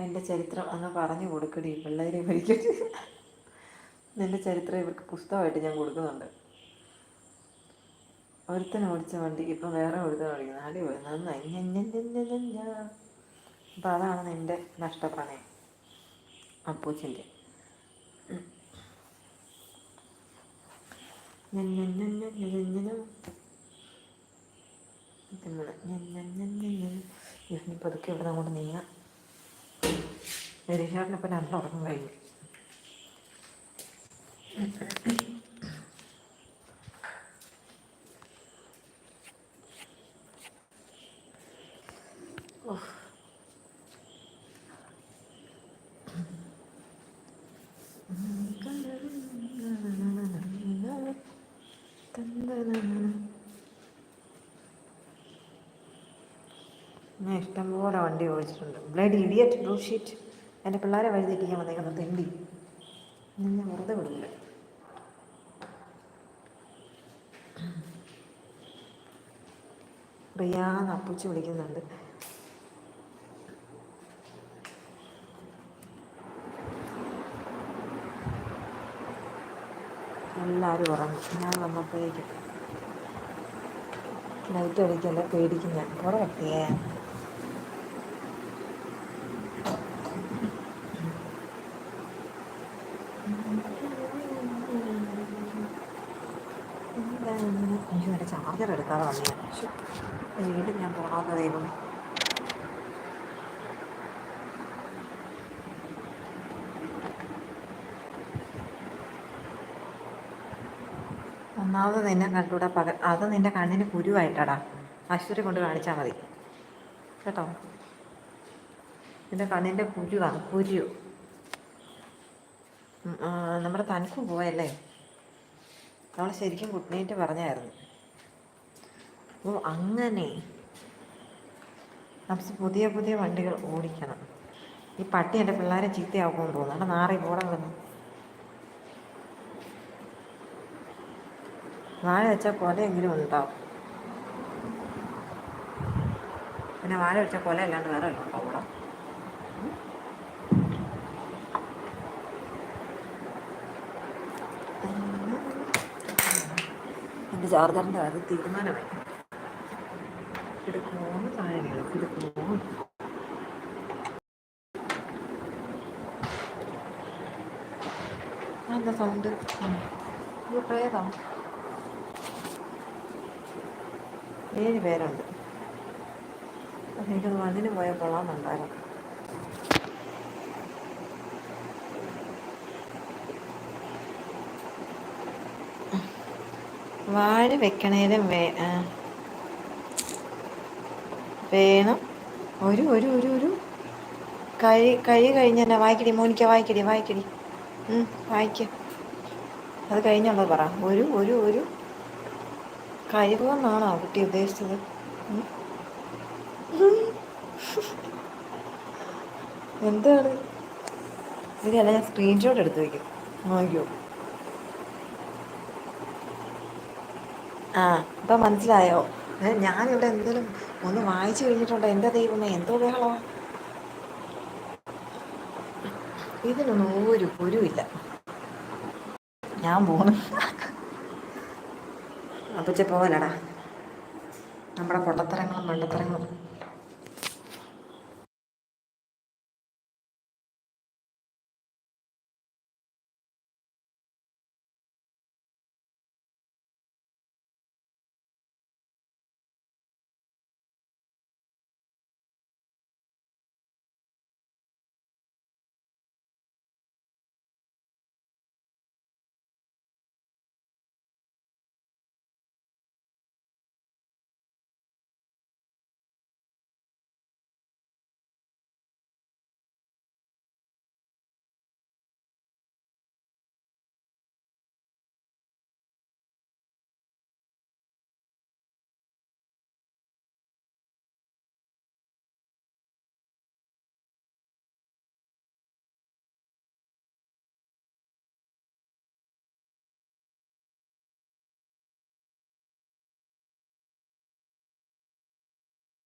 എന്റെ ചരിത്രം അങ്ങ് പറഞ്ഞു കൊടുക്കടി പിള്ളേരെ പഠിക്കട്ടെ എന്റെ ചരിത്രം ഇവർക്ക് പുസ്തകമായിട്ട് ഞാൻ കൊടുക്കുന്നുണ്ട് ഒരുത്തൻ ഓടിച്ച വണ്ടി ഇപ്പം വേറെ ഒരുത്തൻ ഓടിക്കുന്നത് അടിപൊളി നന്നായി അപ്പം അതാണ് എന്റെ നഷ്ടപ്രണയം അപ്പൂച്ചിന്റെ ഇനി പതുക്കെ ഇവിടെ അങ്ങോട്ട് നീങ്ങാം രതീഷേട്ടനിപ്പം രണ്ടുറക്കം കഴിഞ്ഞു. ഞാൻ ഇഷ്ടംപോലെ വണ്ടി ഓടിച്ചിട്ടുണ്ട്. Bloody idiot bullshit. എന്റെ പിള്ളേരെ വഴി തെറ്റിക്കാൻ വന്നേക്കുന്നത് തെണ്ടി. ഞാൻ വെറുതെ വിടില്ല പ്രിയാന്ന് അപ്പൂച്ച് വിളിക്കുന്നുണ്ട്. എല്ലാവരും ഉറങ്ങും. ഞാൻ വന്നപ്പോഴേക്കും ലൈറ്റ് അടിക്കല്ല പേടിക്കും ഞാൻ. പുറകെത്തിയേ അയ്യോ എന്റെ ചാർജർ എടുക്കാതെ വന്നു ഞാൻ വീണ്ടും ഞാൻ പോകാത്ത ദൈവം ഒന്നാമത് നിന്നെ കണ്ടുകൂടാ പക അത് നിന്റെ കണ്ണിന് കുരുവായിട്ടാടാ. ആശുപത്രി കൊണ്ട് കാണിച്ചാൽ മതി. കേട്ടോ? നിന്റെ കണ്ണിന്റെ കുരുവാണ് കുരു. നമ്മുടെ തനിക്കും പോയല്ലേ? നമ്മൾ ശരിക്കും ഗുഡ് പറഞ്ഞായിരുന്നു. ഓ അങ്ങനെ. നമുക്ക് പുതിയ പുതിയ വണ്ടികൾ ഓടിക്കണം. ഈ പട്ടി എന്റെ പിള്ളേരെ ചീത്തയാക്കുമെന്ന് തോന്നുന്നു. അവിടെ നാറി പോടാൻ വന്നു. വാഴ വെച്ചാൽ കൊലയെങ്കിലും ഉണ്ടാവും. പിന്നെ വാഴ വെച്ചാൽ കൊല അല്ലാണ്ട് വേറെ ഉണ്ടോ അവിടെ? എന്റെ ചാർജറിന്റെ അത് തീരുമാനമായി. എടുക്കുമോന്ന് താഴെ വീഴും എടുക്കുമോ എന്താ സൗണ്ട് പ്രേതം ഏഴ് പേരുണ്ട്. എനിക്കൊന്ന് വന്നിന് പോയാൽ കൊള്ളാമെന്നുണ്ടായിരുന്നു. വാഴ വെക്കണേലും വേ വേണം. ഒരു ഒരു ഒരു ഒരു. കഴി കഴി കഴിഞ്ഞ തന്നെ വായിക്കടി മോനിക്ക വായിക്കടി വായിക്കടി. വായിക്ക. അത് കഴിഞ്ഞുള്ളത് പറ. ഒരു ഒരു ഒരു. കഴിവെന്നാണോ കുട്ടി ഉദ്ദേശിച്ചത്? എന്താണ്? ഇതല്ല ഞാൻ സ്ക്രീൻഷോട്ട് എടുത്ത് വയ്ക്കും നോക്കിയോ ആ ഇപ്പം മനസ്സിലായോ? ഞാനിവിടെ എന്തെങ്കിലും ഒന്ന് വായിച്ചു കഴിഞ്ഞിട്ടുണ്ട്? എന്റെ ദൈവമേ എന്തോ ബഹളോ ഇതിനൊന്നും ഒരു കുരുവില്ല ഞാൻ പോണു. അപ്പച്ച പോവലടാ നമ്മുടെ പൊട്ടത്തരങ്ങളും മണ്ടത്തരങ്ങളും.